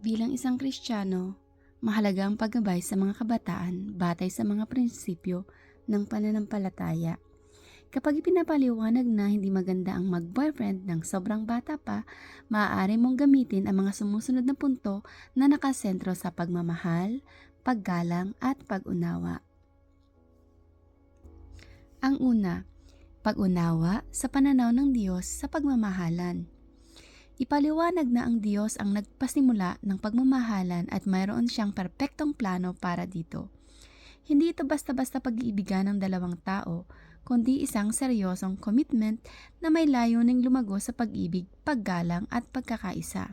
Bilang isang Kristiyano, mahalaga ang paggabay sa mga kabataan batay sa mga prinsipyo ng pananampalataya. Kapag ipinapaliwanag na hindi maganda ang mag-boyfriend ng sobrang bata pa, maaari mong gamitin ang mga sumusunod na punto na nakasentro sa pagmamahal, paggalang at pag-unawa. Ang una, pag-unawa sa pananaw ng Diyos sa pagmamahalan. Ipaliwanag na ang Diyos ang nagpasimula ng pagmamahalan at mayroon siyang perpektong plano para dito. Hindi ito basta-basta pag-iibigan ng dalawang tao, kundi isang seryosong commitment na may layuning lumago sa pag-ibig, paggalang at pagkakaisa.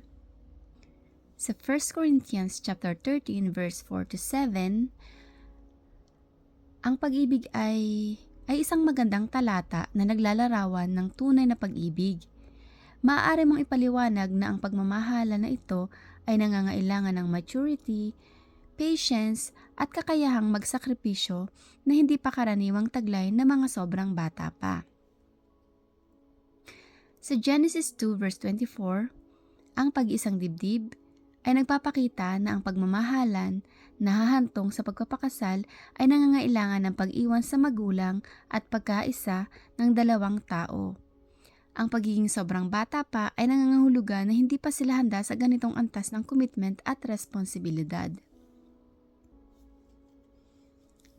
Sa 1 Corinthians chapter 13 verse 4 to 7, ang pag-ibig ay ay isang magandang talata na naglalarawan ng tunay na pag-ibig. Maaari mong ipaliwanag na ang pagmamahala na ito ay nangangailangan ng maturity, patience, at kakayahang magsakripisyo na hindi pa karaniwang taglay ng mga sobrang bata pa. Sa Genesis 2 verse 24, ang pag-isang dibdib ay nagpapakita na ang pagmamahalan na hahantong sa pagpapakasal ay nangangailangan ng pag-iwan sa magulang at pagkaisa ng dalawang tao. Ang pagiging sobrang bata pa ay nangangahulugan na hindi pa sila handa sa ganitong antas ng commitment at responsibilidad.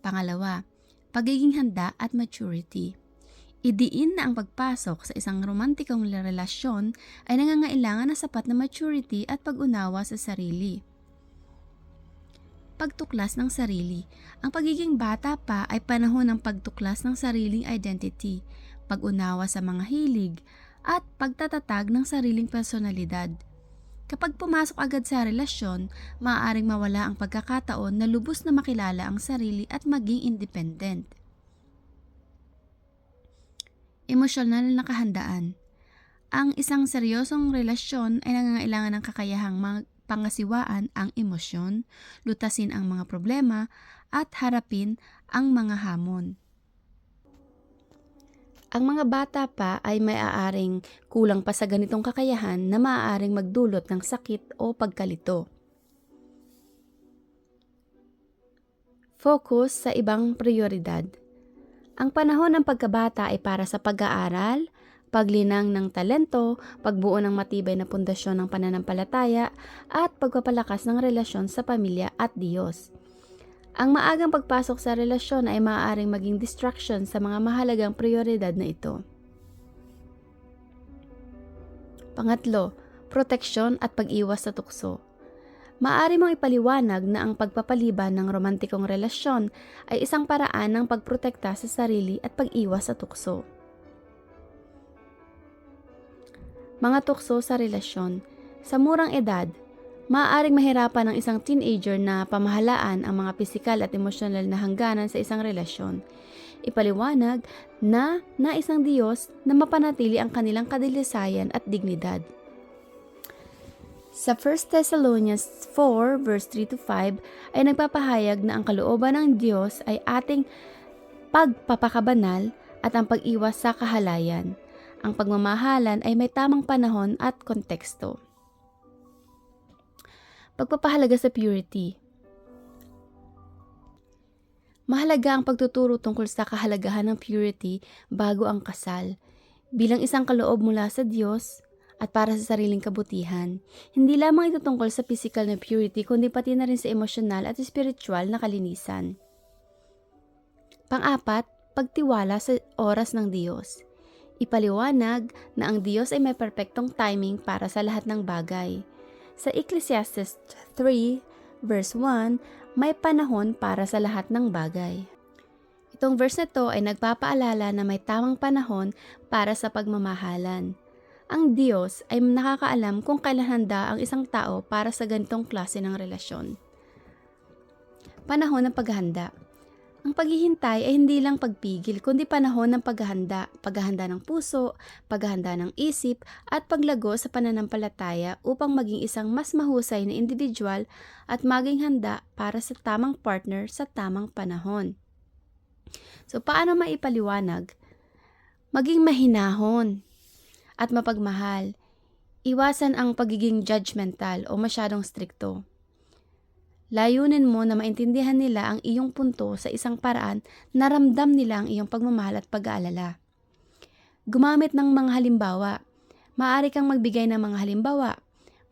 Pangalawa, pagiging handa at maturity. Idiin na ang pagpasok sa isang romantikong relasyon ay nangangailangan ng sapat na maturity at pag-unawa sa sarili. Pagtuklas ng sarili. Ang pagiging bata pa ay panahon ng pagtuklas ng sariling identity, pag-unawa sa mga hilig, at pagtatatag ng sariling personalidad. Kapag pumasok agad sa relasyon, maaaring mawala ang pagkakataon na lubos na makilala ang sarili at maging independent. Emosyonal na kahandaan. Ang isang seryosong relasyon ay nangangailangan ng kakayahang pangasiwaan ang emosyon, lutasin ang mga problema, at harapin ang mga hamon. Ang mga bata pa ay may aaring kulang pa sa ganitong kakayahan na maaaring magdulot ng sakit o pagkalito. Focus sa ibang prioridad. Ang panahon ng pagkabata ay para sa pag-aaral, paglinang ng talento, pagbuo ng matibay na pundasyon ng pananampalataya, at pagpapalakas ng relasyon sa pamilya at Diyos. Ang maagang pagpasok sa relasyon ay maaaring maging distraction sa mga mahalagang prioridad na ito. Pangatlo, proteksyon at pag-iwas sa tukso. Maaari mong ipaliwanag na ang pagpapaliban ng romantikong relasyon ay isang paraan ng pagprotekta sa sarili at pag-iwas sa tukso. Mga tukso sa relasyon. Sa murang edad, maaaring mahirapan ng isang teenager na pamahalaan ang mga pisikal at emosyonal na hangganan sa isang relasyon. Ipaliwanag na na isang Diyos na mapanatili ang kanilang kadilisayan at dignidad. Sa 1 Thessalonians 4 verse 3 to 5 ay nagpapahayag na ang kalooban ng Diyos ay ating pagpapakabanal at ang pag-iwas sa kahalayan. Ang pagmamahalan ay may tamang panahon at konteksto. Pagpapahalaga sa purity. Mahalaga ang pagtuturo tungkol sa kahalagahan ng purity bago ang kasal. Bilang isang kaloob mula sa Diyos at para sa sariling kabutihan, hindi lamang ito tungkol sa physical na purity kundi pati na rin sa emosyonal at spiritual na kalinisan. Pang-apat, pagtiwala sa oras ng Diyos. Ipaliwanag na ang Diyos ay may perpektong timing para sa lahat ng bagay. Sa Ecclesiastes 3 verse 1, may panahon para sa lahat ng bagay. Itong verse na to ay nagpapaalala na may tamang panahon para sa pagmamahalan. Ang Diyos ay nakakaalam kung kailan handa ang isang tao para sa ganitong klase ng relasyon. Panahon ng paghahanda. Ang paghihintay ay hindi lang pagpigil, kundi panahon ng paghahanda, paghahanda ng puso, paghahanda ng isip, at paglago sa pananampalataya upang maging isang mas mahusay na individual at maging handa para sa tamang partner sa tamang panahon. So, paano maipaliwanag? Maging mahinahon at mapagmahal. Iwasan ang pagiging judgmental o masyadong strikto. Layunin mo na maintindihan nila ang iyong punto sa isang paraan na ramdam nila ang iyong pagmamahal at pag-aalala. Gumamit ng mga halimbawa. Maaari kang magbigay ng mga halimbawa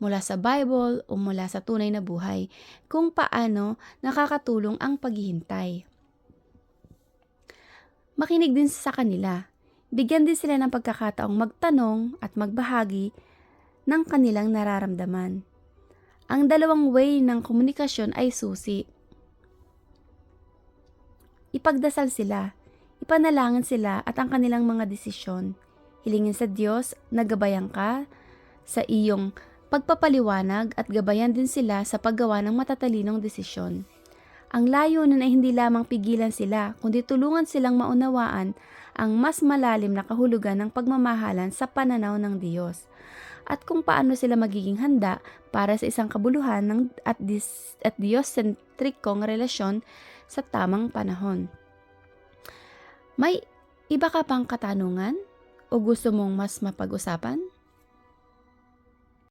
mula sa Bible o mula sa tunay na buhay kung paano nakakatulong ang paghihintay. Makinig din sa kanila. Bigyan din sila ng pagkakataong magtanong at magbahagi ng kanilang nararamdaman. Ang dalawang way ng komunikasyon ay susi. Ipagdasal sila, ipanalangin sila at ang kanilang mga desisyon. Hilingin sa Diyos na gabayan ka sa iyong pagpapaliwanag at gabayan din sila sa paggawa ng matatalinong desisyon. Ang layunin ay hindi lamang pigilan sila, kundi tulungan silang maunawaan ang mas malalim na kahulugan ng pagmamahalan sa pananaw ng Diyos at kung paano sila magiging handa para sa isang kabuluhan ng at, dis, at Diyos-centricong relasyon sa tamang panahon. May iba ka pang katanungan o gusto mong mas mapag-usapan?